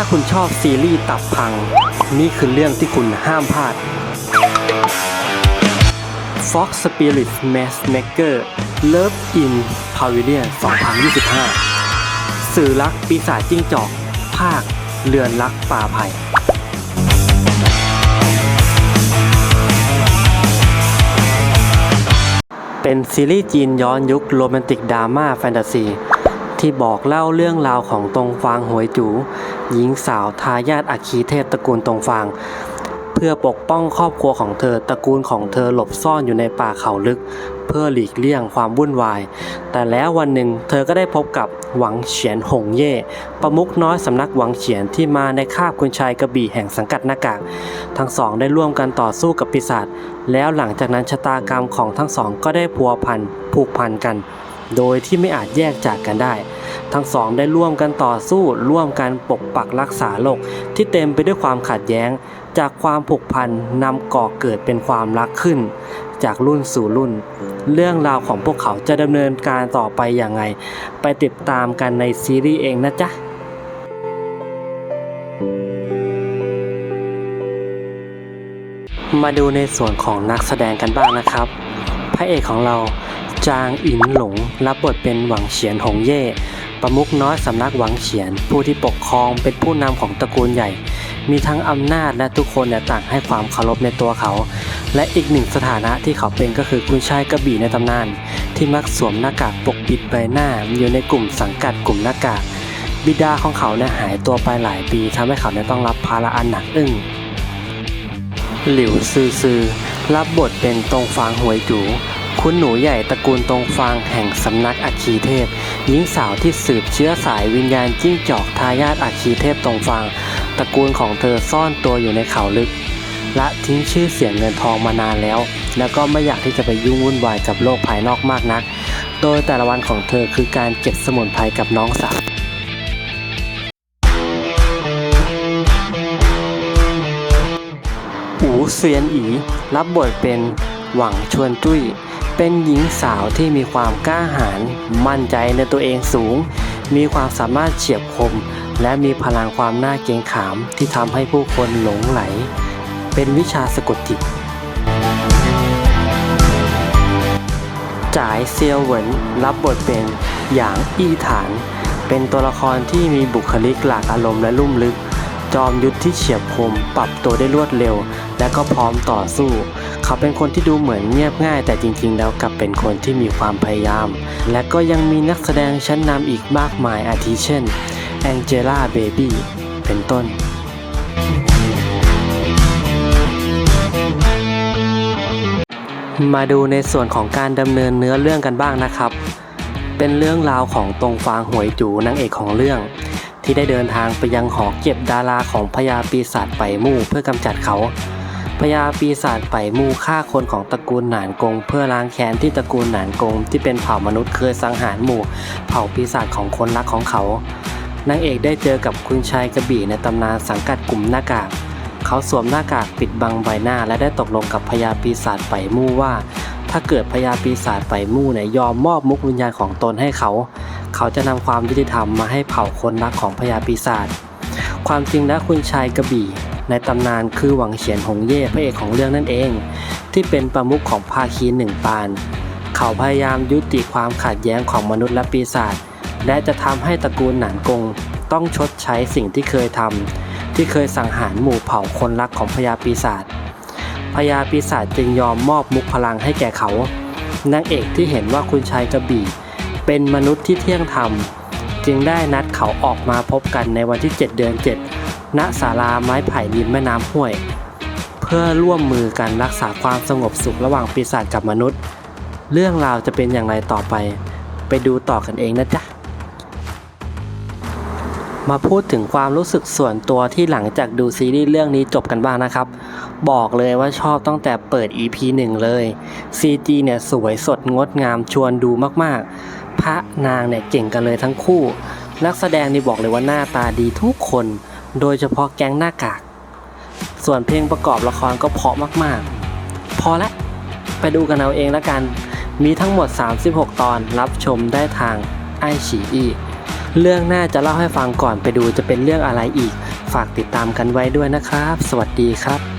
ถ้าคุณชอบซีรีส์ตับพัง นี่คือเรื่องที่คุณห้ามพลาด Fox Spirit Matchmaker Love in Pavilion 2025 สื่อรักปีศาจจิ้งจอก ภาค เรือนรักป่าไผ่เป็นซีรีส์จีนย้อนยุคโรแมนติกดราม่าแฟนตาซี ที่บอกเล่าเรื่องราวของตรงฟางหวยจูหญิงสาวทายาทอัคีเทพตระกูลตรงฟาง เพื่อปกป้องครอบครัวของเธอตระกูลของเธอหลบซ่อนอยู่ในป่าเขาลึก เพื่อหลีกเลี่ยงความวุ่นวาย แต่แล้ววันหนึ่งเธอก็ได้พบกับหวังเฉียนหงเย่ประมุขน้อยสำนักหวังเฉียนที่มาในคาบคุณชายกระบี่แห่งสังกัดหน้ากากทั้งสองได้ร่วมกันต่อสู้กับปีศาจแล้วหลังจากนั้นชะตากรรมของทั้งสองก็ได้พัวพันผูกพันกัน โดยที่ไม่อาจแยกจากกันได้ ทั้งสองได้ร่วมกันต่อสู้ร่วมกันปกปักรักษาโลก ที่เต็มไปด้วยความขัดแย้ง จากความผูกพันนำก่อเกิดเป็นความรักขึ้น จากรุ่นสู่รุ่น เรื่องราวของพวกเขาจะดำเนินการต่อไปอย่างไง ไปติดตามกันในซีรีส์เองนะจ๊ะมาดูในส่วนของนักแสดงกันบ้างนะครับ พระเอกของเรา จางอินหลง รับบทเป็นหวังเฉียนหงเย่ประมุขน้อยสำนักหวังเฉียน ผู้ที่ปกครองเป็นผู้นำของตระกูลใหญ่ มีทั้งอำนาจและทุกคนเนี่ยต่างให้ความเคารพในตัวเขา และอีกหนึ่งสถานะที่เขาเป็นก็คือคุณชายกระบี่ในตำนาน ที่มักสวมหน้ากากปกปิดใบหน้าอยู่ในกลุ่มสังกัดกลุ่มหน้ากากบิดาของเขาเนี่ยหายตัวไปหลายปีทำให้เขาเนี่ยต้องรับภาระอันหนักอึ้งหลิวซือซือ รับบทเป็นตรงฟางหวยจูคุณหนูใหญ่ตระกูลตรงฟางแห่งสำนักอัคคีเทพ หญิงสาวที่สืบเชื้อสายวิญญาณจิ้งจอกทายาทอัคคีเทพตรงฟาง ตระกูลของเธอซ่อนตัวอยู่ในเขาลึก และทิ้งชื่อเสียงเงินทองมานานแล้ว แล้วก็ไม่อยากที่จะไปยุ่งวุ่นวายกับโลกภายนอกมากนัก โดยแต่ละวันของเธอคือการเก็บสมุนไพรกับน้องสาว เซียนอีรับบทเป็นหวังชวนจุ้ย เป็นหญิงสาวที่มีความกล้าหาญมั่นใจในตัวเองสูง มีความสามารถเฉียบคม และมีพลังความน่าเกรงขามที่ทำให้ผู้คนหลงไหล เป็นวิชาสะกดจิตจ่ายเซียวเหวินรับบทเป็นหยางอี้ฐาน เป็นตัวละครที่มีบุคลิกหลากอารมณ์และลุ่มลึก จอมยุทธที่เฉียบคม ปรับตัวได้รวดเร็ว และก็พร้อมต่อสู้ เขาเป็นคนที่ดูเหมือนเงียบง่าย แต่จริงๆ แล้วกลับเป็นคนที่มีความพยายาม และก็ยังมีนักแสดงชั้นนำอีกมากมายอาทิเช่นแองเจล่าเบบี้เป็นต้นมาดูในส่วนของการดำเนินเนื้อเรื่องกันบ้างนะครับ เป็นเรื่องราวของตรงฟางหวยจูนางเอกของเรื่อง ที่ได้เดินทางไปยังหอเก็บดาราของพญาปีศาจไปมู่เพื่อกำจัดเขา พญาปีศาจไปมู่ฆ่าคนของตระกูลหนานกง เพื่อล้างแค้นที่ตระกูลหนานกง ที่เป็นเผ่ามนุษย์เคยสังหารหมู่ เผ่าปีศาจของคนรักของเขานางเอกได้เจอกับคุณชายกระบี่ในตำนานสังกัดกลุ่มหน้ากากเขาสวมหน้ากากปิดบังใบหน้า และได้ตกลงกับพญาปีศาจไปมู่ว่า ถ้าเกิดพญาปีศาจไปมู่เนี่ยยอมมอบมุกวิญญาณของตนให้เขา เขาจะนำความยุติธรรมมาให้เผ่าคนรักของพญาปีศาจความจริงแล้วคุณชายกระบี่ ในตำนานคือหวังเฉียนหงเย่พระเอกของเรื่องนั่นเอง ที่เป็นประมุขของภาคีหนึ่งปาน เขาพยายามยุติความขัดแย้งของมนุษย์และปีศาจและจะทำให้ตระกูลหนานกงต้องชดใช้สิ่งที่เคยทำที่เคยสังหารหมู่เผ่าคนรักของพญาปีศาจพญาปีศาจจึงยอมมอบมุกพลังให้แก่เขานางเอกที่เห็นว่าคุณชายกระบี่ เป็นมนุษย์ที่เที่ยงธรรม จึงได้นัดเขาออกมาพบกันในวันที่ 7 เดือน 7 ณศาลาไม้ไผ่ริมแม่น้ำห้วย เพื่อร่วมมือกันรักษาความสงบสุขระหว่างปีศาจกับมนุษย์ เรื่องราวจะเป็นอย่างไรต่อไป ไปดูต่อกันเองนะจ๊ะ มาพูดถึงความรู้สึกส่วนตัวที่หลังจากดูซีรีส์เรื่องนี้จบกันบ้างนะครับ บอกเลยว่าชอบตั้งแต่เปิด EP 1 เลย CG เนี่ยสวยสดงดงามชวนดูมากๆ พระนางเนี่ยเก่งกันเลยทั้งคู่ นักแสดงนี่บอกเลยว่าหน้าตาดีทุกคน โดยเฉพาะแก๊งหน้ากาก ส่วนเพลงประกอบละครก็เพราะมากๆ พอละไปดูกันเอาเองละกัน มีทั้งหมด 36 ตอนรับชมได้ทางไอฉีอีเรื่องหน้าจะเล่าให้ฟังก่อนไปดูจะเป็นเรื่องอะไรอีก ฝากติดตามกันไว้ด้วยนะครับ สวัสดีครับ